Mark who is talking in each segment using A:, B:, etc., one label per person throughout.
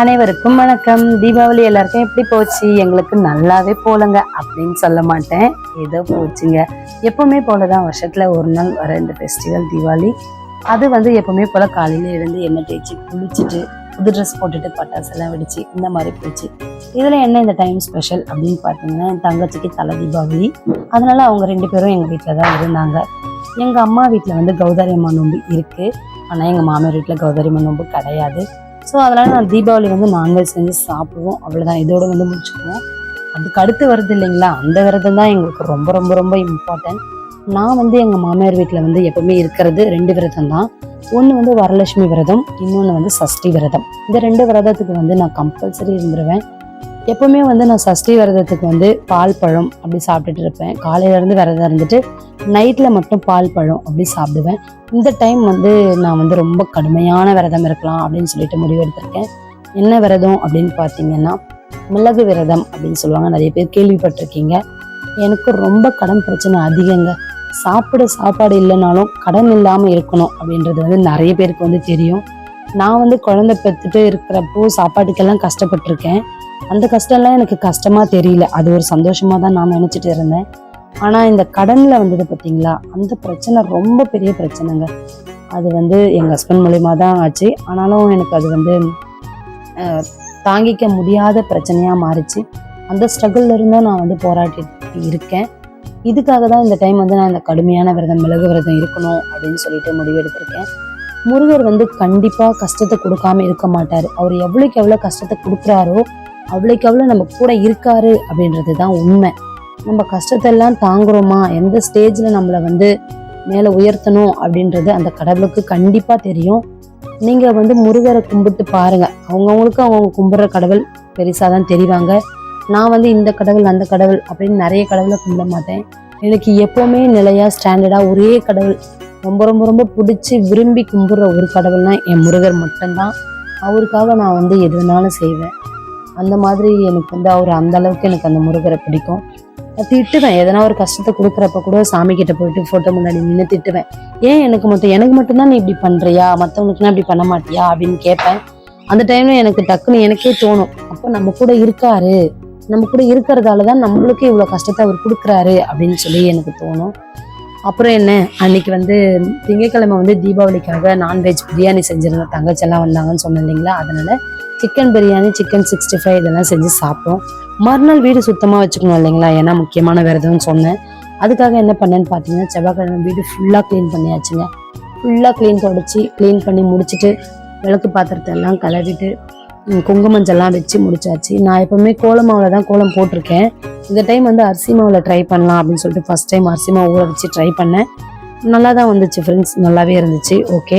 A: அனைவருக்கும் வணக்கம். தீபாவளி எல்லாருக்கும் எப்படி போச்சு? எங்களுக்கு நல்லாவே போலங்க அப்படின்னு சொல்ல மாட்டேன். ஏதோ போச்சுங்க. எப்பவுமே போலதான் வருஷத்துல ஒரு நாள் வர இந்த ஃபெஸ்டிவல் தீபாவளி. அது வந்து எப்பவுமே போல காலையில எழுந்து எண்ணெய் தேய்ச்சி குளிச்சுட்டு புது ட்ரெஸ் போட்டுட்டு பட்டாசெல்லாம் வெடிச்சு இந்த மாதிரி போச்சு. இதுல என்ன இந்த டைம் ஸ்பெஷல் அப்படின்னு பார்த்தீங்கன்னா என் தங்கச்சிக்கு தலை தீபாவளி. அதனால அவங்க ரெண்டு பேரும் எங்க வீட்டில் தான் இருந்தாங்க. எங்க அம்மா வீட்டில் வந்து கௌதாரி அம்மா நோம்பு இருக்கு. ஆனா எங்க மாமியார் வீட்டில் கௌதாரி அம்மா நோம்பு கிடையாது. ஸோ அதனால நான் தீபாவளி வந்து நான்வெஜ் செஞ்சு சாப்பிடுவோம். அவ்வளோதான் இதோட வந்து முடிச்சுக்குவோம். அதுக்கு அடுத்து வருது இல்லைங்களா? அந்த விரதம் தான் எங்களுக்கு ரொம்ப ரொம்ப ரொம்ப இம்பார்ட்டன்ட் நான் வந்து எங்கள் மாமியார் வீட்டில் வந்து எப்பவுமே இருக்கிறது ரெண்டு விரதம் தான். ஒன்று வந்து வரலட்சுமி விரதம் இன்னொன்று வந்து சஷ்டி விரதம். இந்த ரெண்டு விரதத்துக்கு வந்து நான் கம்பல்சரி இருந்துருவேன். எப்பவுமே வந்து நான் சஷ்டி விரதத்துக்கு வந்து பால் பழம் அப்படி சாப்பிட்டுட்டு இருப்பேன். காலையிலேருந்து விரதம் இருந்துட்டு நைட்டில் மட்டும் பால் பழம் அப்படி சாப்பிடுவேன். இந்த டைம் வந்து நான் வந்து ரொம்ப கடுமையான விரதம் இருக்கலாம் அப்படின்னு சொல்லிட்டு முடிவு எடுத்திருக்கேன். என்ன விரதம் அப்படின்னு பார்த்தீங்கன்னா மிளகு விரதம் அப்படின்னு சொல்லுவாங்க. நிறைய பேர் கேள்விப்பட்டிருக்கீங்க. எனக்கு ரொம்ப கடன் பிரச்சனை அதிகங்க. சாப்பிட சாப்பாடு இல்லைனாலும் கடன் இல்லாமல் இருக்கணும் அப்படின்றது வந்து நிறைய பேருக்கு வந்து தெரியும். நான் வந்து குழந்தை பெற்றுட்டு இருக்கிறப்போ சாப்பாட்டுக்கெல்லாம் கஷ்டப்பட்டிருக்கேன். அந்த கஷ்டம்லாம் எனக்கு கஷ்டமா தெரியல. அது ஒரு சந்தோஷமா தான் நான் நினைச்சிட்டு இருந்தேன். ஆனா இந்த கடன்ல வந்தது பார்த்தீங்களா அந்த பிரச்சனை ரொம்ப பெரிய பிரச்சனைங்க. அது வந்து எங்க ஹஸ்பண்ட் மூலியமா தான் ஆச்சு. ஆனாலும் எனக்கு அது வந்து தாங்கிக்க முடியாத பிரச்சனையா மாறிச்சு. அந்த ஸ்ட்ரகிள்ல இருந்தும் நான் வந்து போராட்டிட்டு இருக்கேன். இதுக்காக தான் இந்த டைம் வந்து நான் இந்த கடுமையான விரதம் மிளகு விரதம் இருக்கணும் அப்படின்னு சொல்லிட்டு முடிவெடுத்திருக்கேன் முருகர் வந்து கண்டிப்பா கஷ்டத்தை கொடுக்காம இருக்க மாட்டார். அவர் எவ்வளோக்கு எவ்வளோ கஷ்டத்தை கொடுக்குறாரோ அவ்வளோக்கு அவ்வளோ நம்ம கூட இருக்காரு அப்படின்றது தான் உண்மை. நம்ம கஷ்டத்தெல்லாம் தாங்குறோமா? எந்த ஸ்டேஜில் நம்மளை வந்து மேலே உயர்த்தணும் அப்படின்றது அந்த கடவுளுக்கு கண்டிப்பாக தெரியும். நீங்கள் வந்து முருகரை கும்பிட்டு பாருங்கள் அவங்கவுங்களுக்கு அவங்க கும்பிட்ற கடவுள் பெருசாக தான் தெரிவாங்க. நான் வந்து இந்த கடவுள் அந்த கடவுள் அப்படின்னு நிறைய கடவுளை கும்பிட மாட்டேன். எனக்கு எப்போவுமே நிலையாக ஸ்டாண்டர்டாக ஒரே கடவுள். ரொம்ப ரொம்ப ரொம்ப பிடிச்சி விரும்பி கும்பிட்ற ஒரு கடவுள்னா என் முருகர் மட்டும்தான். அவருக்காக நான் வந்து எது வேணாலும் செய்வேன். அந்த மாதிரி எனக்கு வந்து அவர் அந்த அளவுக்கு எனக்கு அந்த முருகரை பிடிக்கும். நான் திட்டுவேன். எதனா ஒரு கஷ்டத்தை கொடுக்குறப்ப கூட சாமி கிட்ட போயிட்டு ஃபோட்டோ முன்னாடி நின்று திட்டுவேன். ஏன் எனக்கு மட்டும்? எனக்கு மட்டும்தான் நீ இப்படி பண்றியா? மற்றவங்களுக்குலாம் இப்படி பண்ண மாட்டியா? அப்படின்னு கேட்பேன். அந்த டைம்ல எனக்கு டக்குன்னு எனக்கே தோணும். அப்போ நம்ம கூட இருக்காரு. நம்ம கூட இருக்கிறதால தான் நம்மளுக்கு இவ்வளோ கஷ்டத்தை அவர் கொடுக்குறாரு அப்படின்னு சொல்லி எனக்கு தோணும். அப்புறம் என்ன? அன்னைக்கு வந்து திங்கட்கிழமை வந்து தீபாவளிக்காக நான்வெஜ் பிரியாணி செஞ்சிருந்தேன் தங்கச்செல்லாம் வந்தாங்கன்னு சொன்னேன் இல்லைங்களா? அதனால chicken biryani chicken sixty five இதெல்லாம் செஞ்சு சாப்பிட்டோம். மறுநாள் வீடு சுத்தமாக வச்சுக்கணும் இல்லைங்களா? ஏன்னா முக்கியமான விரதம்னு சொன்னேன். அதுக்காக என்ன பண்ணேன்னு பார்த்தீங்கன்னா செவ்வாய்க்கிழமை வீடு ஃபுல்லாக க்ளீன் பண்ணியாச்சுங்க. ஃபுல்லாக க்ளீன் தொடச்சி க்ளீன் பண்ணி முடிச்சுட்டு விளக்கு பாத்திரத்தை எல்லாம் கழுவிட்டு குங்குமஞ்செல்லாம் குங்குமஞ்சள்லாம் வச்சு முடிச்சாச்சு. நான் எப்போவுமே கோலம் மாவில் தான் கோலம் போட்டிருக்கேன். இந்த டைம் வந்து அரிசி மாவில் ட்ரை பண்ணலாம் அப்படின்னு சொல்லிட்டு ஃபஸ்ட் டைம் அரிசி மாவு ஊற வச்சு ட்ரை பண்ணேன். நல்லா தான் வந்துச்சு ஃப்ரெண்ட்ஸ் நல்லாவே இருந்துச்சு. ஓகே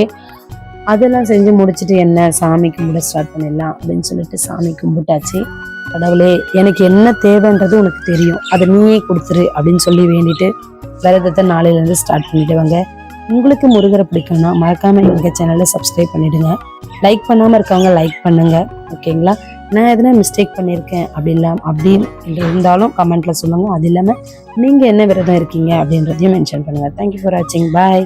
A: அதெல்லாம் செஞ்சு முடிச்சுட்டு என்ன சாமி கும்பிட ஸ்டார்ட் பண்ணிடலாம் அப்படின்னு சொல்லிட்டு சாமி கும்பிட்டாச்சு. கடவுளே எனக்கு என்ன தேவைன்றது உனக்கு தெரியும். அதை நீயே கொடுத்துரு அப்படின்னு சொல்லி வேண்டிட்டு விரதத்தை நாளையிலேருந்து ஸ்டார்ட் பண்ணிடுவாங்க உங்களுக்கு முருகரை பிடிக்கும்னா மறக்காம எங்கள் சேனலை சப்ஸ்கிரைப் பண்ணிடுங்க. லைக் பண்ணாமல் இருக்கவங்க லைக் பண்ணுங்க ஓகேங்களா நான் எதனா மிஸ்டேக் பண்ணியிருக்கேன் அப்படி இல்லாம அப்படின்னு இருந்தாலும் கமெண்ட்ல சொல்லுங்க. அது இல்லாமல் நீங்கள் என்ன விரதம் இருக்கீங்க அப்படின்றதையும் மென்ஷன் பண்ணுங்க. தேங்க்யூ ஃபார் வாட்சிங் பாய்